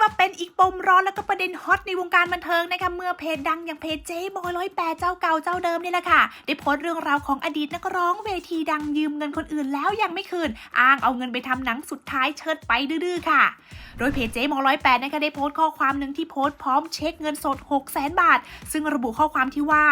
ว่าเป็นอีกปมร้อนแล้วก็ประเด็นฮอตในวงการบันเทิงนะคะเมื่อเพจดังอย่างเพจเจ๊บอยร้อยแปดเจ้าเก่าเจ้าเดิมนี่แหละค่ะ ได้โพสต์เรื่องราวของอดีตนักร้องเวทีดังยืมเงินคนอื่นแล้วยังไม่คืน อ้างเอาเงินไปทำหนังสุดท้ายเชิดไปดื้อๆค่ะ โดยเพจเจ๊มอร้อยแปดนะคะได้โพสต์ข้อความหนึ่งที่โพสต์พร้อมเช็คเงินสด6 0 0 0 0 0 บาท ซึ่งระบุข้อความที่ว่า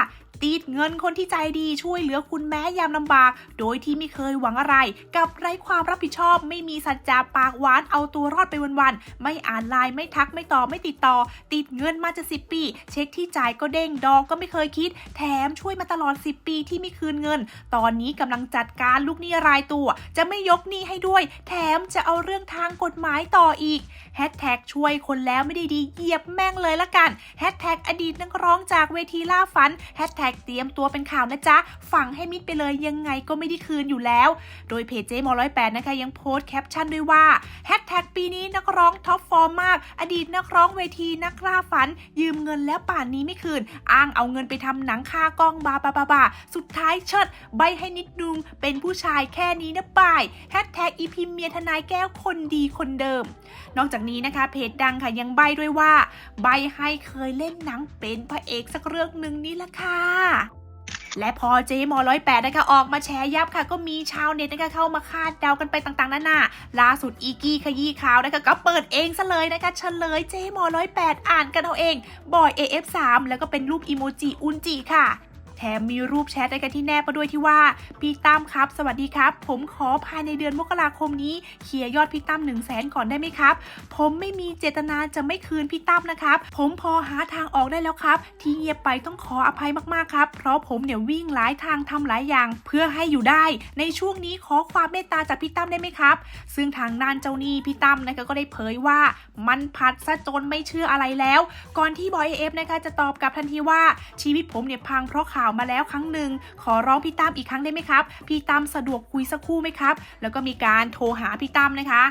ตีดเงินคนที่ใจดีช่วยเหลือคุณแม้ยามลำบาก โดยที่ไม่เคยหวังอะไร กับไร้ความรับผิดชอบ ไม่มีสัจจะปากหวานเอาตัวรอดไปวันๆไม่อ่านไลน์ไม่ทักไม่ตอบไม่ติดต่อ ติดเงินมาจะสิปี เช็คที่จ่ายก็เด้งดอกก็ไม่เคยคิด แถมช่วยมาตลอด 10 ปีที่ไม่คืนเงิน ตอนนี้กำลังจัดการลูกหนี้รายตัว จะไม่ยกหนี้ให้ด้วย แถมจะเอาเรื่องทางกฎหมายต่ออีกแฮชแท็กช่วยคนแล้วไม่ได้ดีเหยียบแม่งเลยละกันแฮชแท็กอดีตนักร้องจากเวทีล่าฝันแฮชแท็กเตรียมตัวเป็นข่าวนะจ๊ะฝังให้มิดไปเลยยังไงก็ไม่ได้คืนอยู่แล้ว โดยเพจเจมอร้อยแปดนะคะยังโพสต์แคปชั่นด้วยว่าแฮชแท็กปีนี้นักร้องท็อปฟอร์มมากอดีตนักร้องเวทีนักล่าฝัน ยืมเงินแล้วป่านนี้ไม่คืน อ้างเอาเงินไปทำหนังคากล้องบาบาบาบาสุดท้ายเชิดใบให้นิดนึงเป็นผู้ชายแค่นี้นะป่ายแฮชแท็กอีพิมเมียทนายแก้วคนดีคนเดิม นอกจากนี้นะคะเพจดังค่ะยังใบด้วยว่า ใบให้เคยเล่นหนังเป็นพระเอกสักเรื่องหนึ่งนี่ละค่ะ และพอเจมอร้อยแปดนะคะออกมาแชร์ยับค่ะ ก็มีชาวเน็ตนะคะเข้ามาคาดเดากันไปต่างๆนานาล่าสุดอีกี้ขยี้ข่าวนะคะก็เปิดเองซะเลยนะคะเฉลยเจมอร้อยแปดอ่านกันเอาเองบอย AF3 แล้วก็เป็นรูปอีโมจิอุนจิค่ะ แถมมีรูปแชทนะคะที่แนบมาด้วยที่ว่า พี่ตั้มครับ สวัสดีครับ ผมขอภายในเดือนมกราคมนี้เคลียร์ยอดพี่ตั้ม1 0 0 0 0แสนก่อนได้ไหมครับ ผมไม่มีเจตนาจะไม่คืนพี่ตั้มนะครับ ผมพอหาทางออกได้แล้วครับ ที่เงียบไปต้องขออภัยมากๆครับ เพราะผมเนี่ยวิ่งหลายทางทำหลายอย่าง เพื่อให้อยู่ได้ ในช่วงนี้ขอความเมตตาจากพี่ตั้มได้ไหมครับ ซึ่งทางด้านเจ้าหนี้พี่ตั้มนะคะก็ได้เผยว่า มันพัดซะจนไม่เชื่ออะไรแล้ว ก่อนที่บอยเอฟนะคะจะตอบกลับทันทีว่าชีวิตผมเนี่ยพังเพราะข่าวมาแล้วครั้งหนึ่งขอร้องพี่ตั้มอีกครั้งได้ไหมครับ พี่ตั้มสะดวกคุยสักครู่ไหมครับ แล้วก็มีการโทรหาพี่ตั้มนะคะ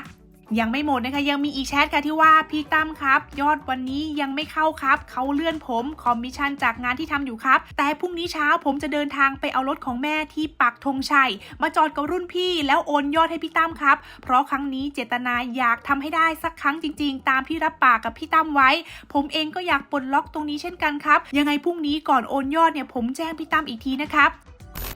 ยังไม่หมดนะคะยังมีอีกแชทค่ะที่ว่าพี่ตั้มครับ ยอดวันนี้ยังไม่เข้าครับเขาเลื่อนผมคอมมิชชั่นจากงานที่ทำอยู่ครับ แต่พรุ่งนี้เช้าผมจะเดินทางไปเอารถของแม่ที่ปักธงชัย มาจอดกับรุ่นพี่แล้วโอนยอดให้พี่ตั้มครับ เพราะครั้งนี้เจตนาอยากทำให้ได้สักครั้งจริง ๆ ตามที่รับปากกับพี่ตั้มไว้ ผมเองก็อยากปลดล็อกตรงนี้เช่นกันครับ ยังไงพรุ่งนี้ก่อนโอนยอดเนี่ยผมแจ้งพี่ตั้มอีกทีนะครับ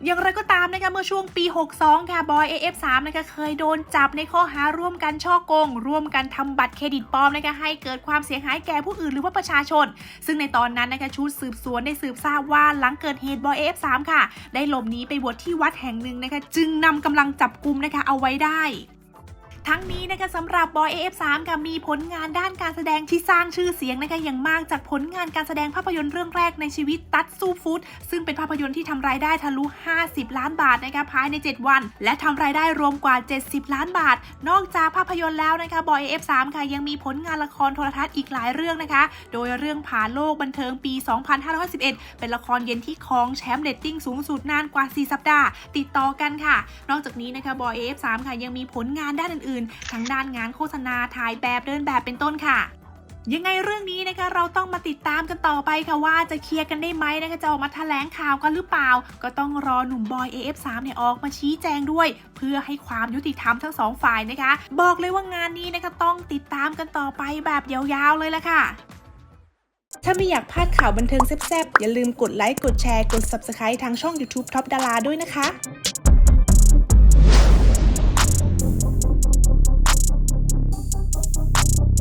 อย่างไรก็ตามนะคะเมื่อช่วงปี 62 ค่ะบอย AF3 นะคะเคยโดนจับในข้อหาร่วมกันช่อโกง ร่วมกันทำบัตรเครดิตปลอมนะคะให้เกิดความเสียหายแก่ผู้อื่นหรือว่าประชาชน ซึ่งในตอนนั้นนะคะชุดสืบสวนได้สืบทราบว่าหลังเกิดเหตุบอย AF3 ค่ะ ได้หลบหนีไปบวชที่วัดแห่งหนึ่งนะคะจึงนำกำลังจับกลุ่มนะคะเอาไว้ได้ ทั้งนี้นะคะสำหรับบอย AF3 ค่ะมีผลงานด้านการแสดงที่สร้างชื่อเสียงนะคะอย่างมากจากผลงานการแสดงภาพยนตร์เรื่องแรกในชีวิตตัดสู้ฟุตซึ่งเป็นภาพยนตร์ที่ทำรายได้ทะลุ 50 ล้านบาทนะคะภายใน 7 วัน และทำรายได้รวมกว่า 70 ล้านบาท นอกจากภาพยนตร์แล้วนะคะบอย AF3 ค่ะยังมีผลงานละครโทรทัศน์อีกหลายเรื่องนะคะ โดยเรื่องผ่านโลกบันเทิงปี 2511 เป็นละครเย็นที่ครองแชมป์เรตติ้งสูงสุดนานกว่า 4 สัปดาห์ ติดต่อกันค่ะ นอกจากนี้นะคะบอย AF3 ค่ะยังมีผลงานด้านอื่นๆทั้งด้านงานโฆษณาถ่ายแบบเดินแบบเป็นต้นค่ะยังไงเรื่องนี้นะคะเราต้องมาติดตามกันต่อไปค่ะว่าจะเคลียร์กันได้ไหมนะคะจะออกมาแถลงข่าวกันหรือเปล่า ก็ต้องรอหนุ่มบอย AF3 เนี่ยออกมาชี้แจงด้วย เพื่อให้ความยุติธรรมทั้งสองฝ่ายนะคะ บอกเลยว่างานนี้นะคะต้องติดตามกันต่อไปแบบยาวๆเลยละค่ะ ถ้าไม่อยากพลาดข่าวบันเทิงแซ่บๆ อย่าลืมกดไลค์กดแชร์กด Subscribe ทางช่อง YouTube Top ดาราด้วยนะคะ